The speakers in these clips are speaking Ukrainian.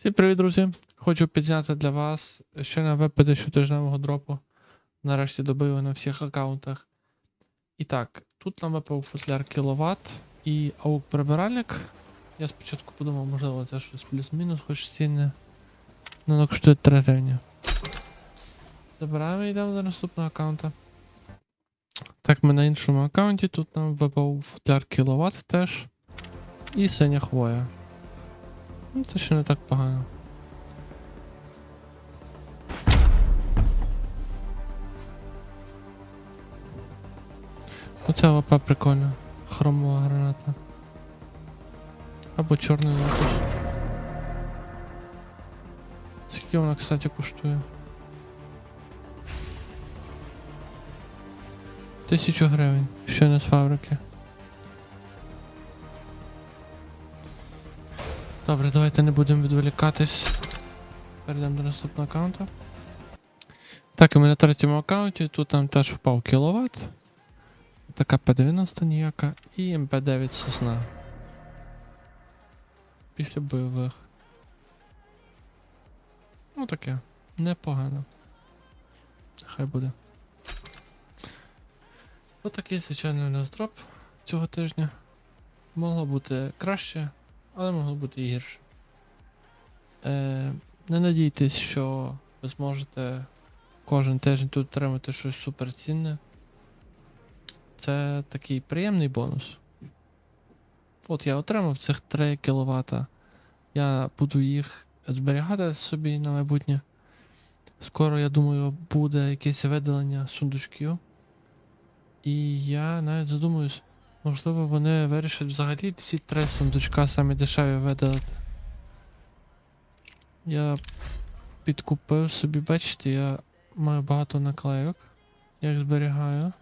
Всім привіт, друзі! Хочу підзняти для вас ще на веб щотижневого дропу. Нарешті добили на всіх аккаунтах. І так, тут нам випав футляр кіловат і аук прибиральник. Я спочатку подумав, можливо, це щось плюс-мінус, хоч ціни. Ну, воно коштує 3 гривні. Забираємо і йдемо до наступного аккаунта. Так, ми на іншому аккаунті. Тут нам випав футляр кіловат теж. І синя хвоя. Ну, це ще не так погано. Оця ВП прикольна. Хромова граната. Або чорний лотос. Скільки вона, кстати, коштує? Тисячу гривень. Ще не з фабрики. Добре, давайте не будемо відволікатись. Перейдемо до наступного аккаунту. Так, і ми на третьому аккаунті. Тут там теж впав кіловат. Така П90 ніяка і МП9 сосна. Після бойових. Ну таке. Непогано. Хай буде. Отакий звичайний у нас дроп цього тижня. Могло бути краще, але могло бути і гірше. Е, не надійтесь, що ви зможете кожен тиждень тут отримати щось суперцінне. Це такий приємний бонус. От я отримав цих 3 кВт. Я буду їх зберігати собі на майбутнє. Скоро, я думаю, буде якесь видалення сундучків. І я навіть задумуюсь, можливо, вони вирішать взагалі всі три сундучка самі дешеві видалити. Я підкупив собі, бачите, я маю багато наклейок. Я їх зберігаю.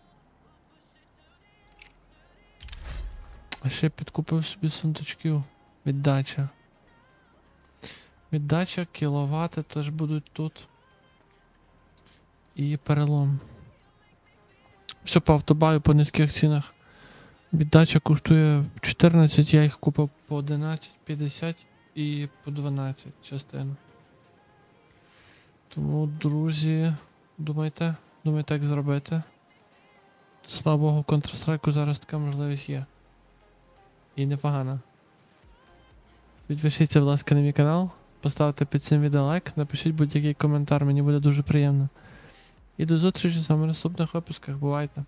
А ще підкупив собі сундучків. Віддача. Віддача, кіловати теж будуть тут. І перелом. Все по автобаю по низьких цінах. Віддача коштує 14, я їх купив по 11, 50 і по 12 частину. Тому, друзі, думайте, думайте, як зробити. Слава Богу, Counter-Strike зараз така можливість є. І непогано. Підпишіться, будь ласка, на мій канал, поставте під цим відео лайк, напишіть будь-який коментар, мені буде дуже приємно. І до зустрічі з вами в наступних випусках. Бувайте!